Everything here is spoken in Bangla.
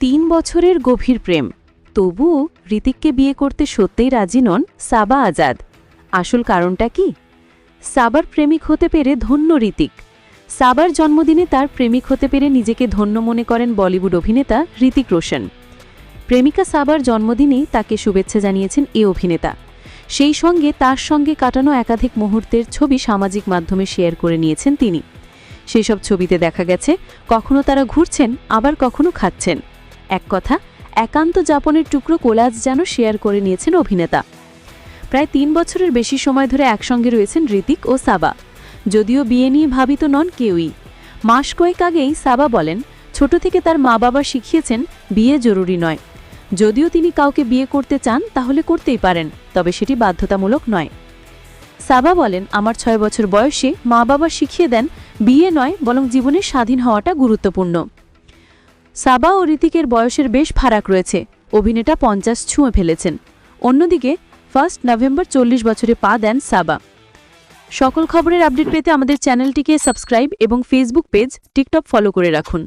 তিন বছরের গভীর প্রেম। তবুও ঋতিককে বিয়ে করতে সত্যিই রাজি নন সাবা আজাদ। আসল কারণটা কি? সাবার প্রেমিক হতে পেরে ধন্য ঋতিক। সাবার জন্মদিনে তার প্রেমিক হতে পেরে নিজেকে ধন্য মনে করেন বলিউড অভিনেতা ঋতিক রোশন। প্রেমিকা সাবার জন্মদিনেই তাকে শুভেচ্ছা জানিয়েছেন এ অভিনেতা। সেই সঙ্গে তার সঙ্গে কাটানো একাধিক মুহূর্তের ছবি সামাজিক মাধ্যমে শেয়ার করে নিয়েছেন তিনি। সেসব ছবিতে দেখা গেছে, কখনো তারা ঘুরছেন, আবার কখনো খাচ্ছেন। এক কথা, একান্ত যাপনের টুকরো কোলাজ যেন শেয়ার করে নিয়েছেন অভিনেতা। প্রায় তিন বছরের বেশি সময় ধরে একসঙ্গে রয়েছেন ঋতিক ও সাবা। যদিও বিয়ে নিয়ে ভাবিত নন কেউই। মাস কয়েক আগেই সাবা বলেন, ছোট থেকে তার মা বাবা শিখিয়েছেন, বিয়ে জরুরি নয়। যদিও তিনি কাউকে বিয়ে করতে চান, তাহলে করতেই পারেন, তবে সেটি বাধ্যতামূলক নয়। সাবা বলেন, আমার ছয় বছর বয়সে মা বাবা শিখিয়ে দেন, বিয়ে নয়, বরং জীবনে স্বাধীন হওয়াটা গুরুত্বপূর্ণ। সাবা ও ঋতিকের বয়সের বেশ ফারাক রয়েছে। অভিনেতা পঞ্চাশ ছুঁয়ে ফেলেছেন। অন্যদিকে ফার্স্ট নভেম্বর চল্লিশ বছরে পা দেন সাবা। সকল খবরের আপডেট পেতে আমাদের চ্যানেলটিকে সাবস্ক্রাইব এবং ফেসবুক পেজ টিকটক ফলো করে রাখুন।